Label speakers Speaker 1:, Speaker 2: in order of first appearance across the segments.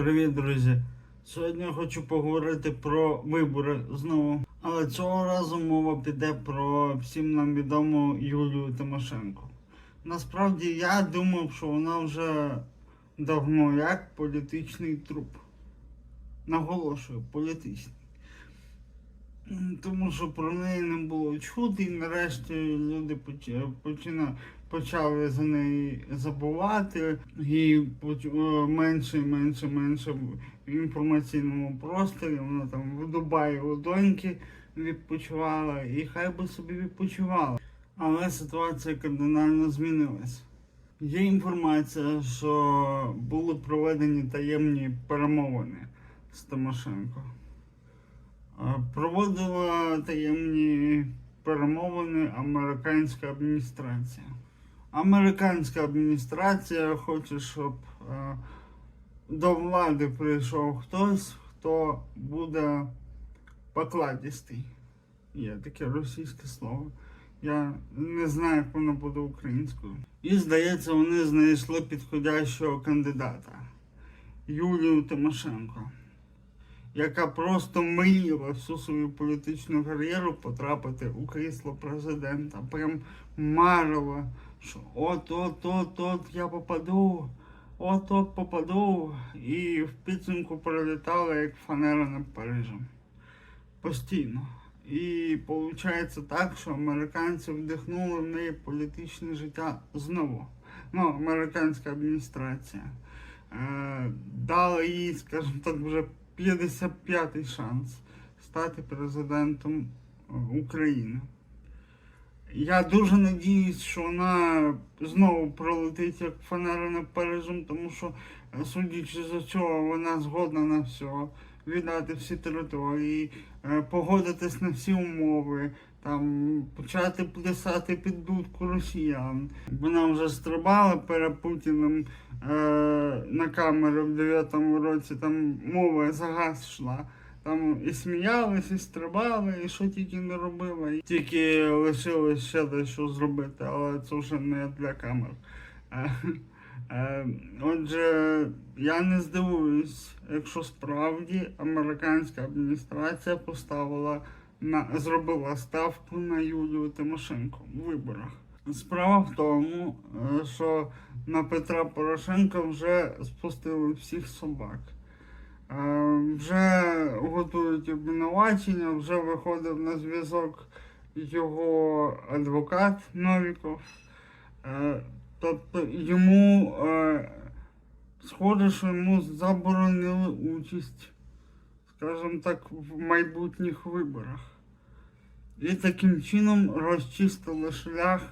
Speaker 1: Привіт, друзі! Сьогодні я хочу поговорити про вибори знову. Але цього разу мова піде про всім нам відому Юлію Тимошенко. Насправді я думав, що вона вже давно як політичний труп. Наголошую, політичний. Тому що про неї не було чути, і нарешті люди поч- почина- почали за неї забувати, і е, менше менше менше в інформаційному просторі. Вона там в Дубаї у доньки відпочивала, і хай би собі відпочивала. Але ситуація кардинально змінилась. Є інформація, що були проведені таємні перемовини з Тимошенко. Е, Проводила таємні перемовини американська адміністрація. Американська адміністрація хоче, щоб е, до влади прийшов хтось, хто буде покладістий. Є таке російське слово. Я не знаю, як воно буде українською. І здається, вони знайшли підходящого кандидата Юлію Тимошенко яка просто мріяла всю свою політичну кар'єру потрапити у крісло президента. Прям марила, що от, от, от, от я попаду, от, от попаду. І в підсумку пролітала як фанера над Парижем. Постійно. І виходить так, що американці вдихнули в неї політичне життя знову. Ну, американська адміністрація. Е, дала їй, скажімо так, вже 55-й шанс стати президентом України. Я дуже надіюсь, що вона знову пролетить як фанера над Парижем, тому що, судячи з цього, вона згодна на все, віддати всі території, е, погодитись на всі умови, там почати плясати під дудку росіян. Вона вже стрибала перед Путіним е, на камеру в 9-му році, там мова за газ йшла. Там і сміялись, і стрибали, і що тільки не робила. І Тільки лишилось ще дещо зробити, але це вже не для камер. Е, е, Отже, я не здивуюсь, якщо справді американська адміністрація поставила на зробила ставку на Юлію Тимошенко в виборах. Справа в тому, е, що на Петра Порошенка вже спустили всіх собак. Е, Вже готують обвинувачення, вже виходив на зв'язок його адвокат Новіков. Е, Тобто йому схоже, що йому заборонили участь, скажімо так, в майбутніх виборах. І таким чином розчистили шлях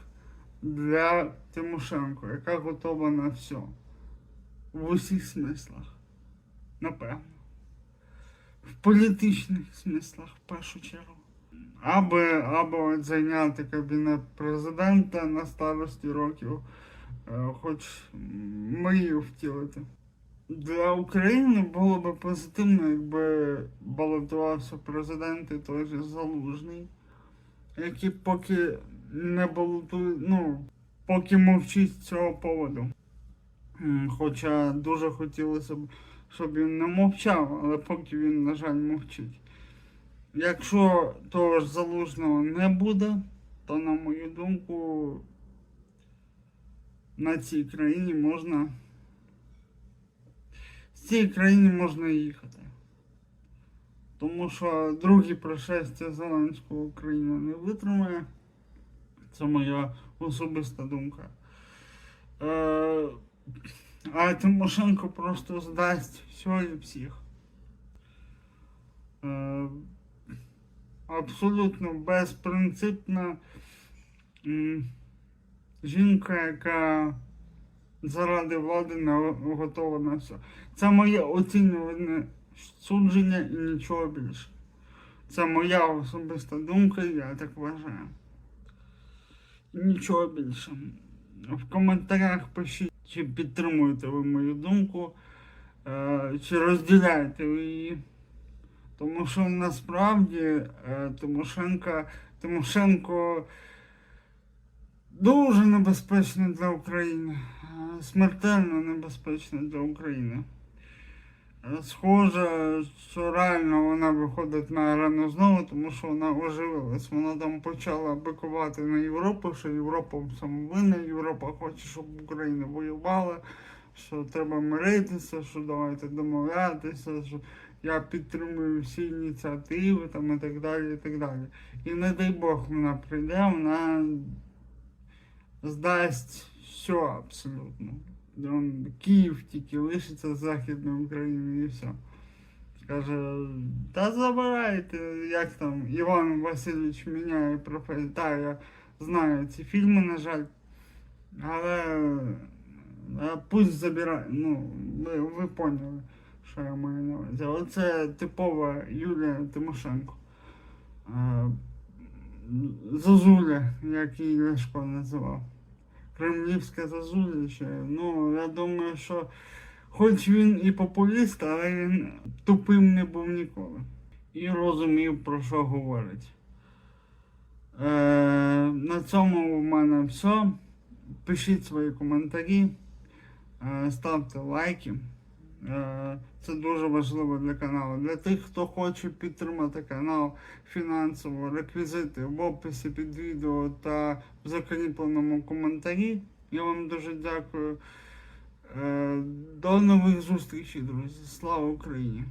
Speaker 1: для Тимошенко, яка готова на все. В усіх смислах. Напевно. В політичних смислах в першу чергу. Аби, от зайняти кабінет президента на старості років, е, хоч мрію втілити. Для України було б позитивно, якби балотувався президент і той же Залужний, який поки не балотує, ну, поки мовчить з цього поводу. Хоча дуже хотілося б, щоб він не мовчав, але поки він, на жаль, мовчить. Якщо того ж залужного не буде, то, на мою думку, на цій країні можна. З цієї країни можна їхати. Тому що другі пришестя Зеленського Україна не витримає. Це моя особиста думка. Е, а Тимошенко просто здасть все і всіх. Е, абсолютно безпринципна жінка, яка заради влади не готова на все. Це моє оцінюване судження і нічого більше. Це моя особиста думка, я так вважаю. Нічого більше. В коментарях пишіть, чи підтримуєте ви мою думку, е, чи розділяєте ви її. Тому що насправді е, Тимошенко, Тимошенко дуже небезпечна для України, е, смертельно небезпечна для України. Схоже, що реально вона виходить на арену знову, тому що вона оживилась. Вона там почала бикувати на Європу, що Європа самовинна, Європа хоче, щоб Україна воювала, що треба миритися, що давайте домовлятися, що я підтримую всі ініціативи там і так далі, і так далі. І не дай Бог вона прийде, вона здасть все абсолютно. Київ тільки лишиться з Західної України і все. Каже, та забирайте, як там Іван Васильович міняє професію. Так, я знаю ці фільми, на жаль. Але е, пусть забирає. Ну, ви, ви поняли, що я маю на увазі. Оце типова Юлія Тимошенко. Зозуля, як її Ляшко називав. Кремлівське зазулище. Ну, я думаю, що хоч він і популіст, але він тупим не був ніколи. І розумів, про що говорить. Е, на цьому в мене все. Пишіть свої коментарі, е, ставте лайки. Е, Це дуже важливо для каналу. Для тих, хто хоче підтримати канал фінансово, реквізити в описі під відео та в закріпленому коментарі. Я вам дуже дякую. Е, До нових зустрічей, друзі. Слава Україні!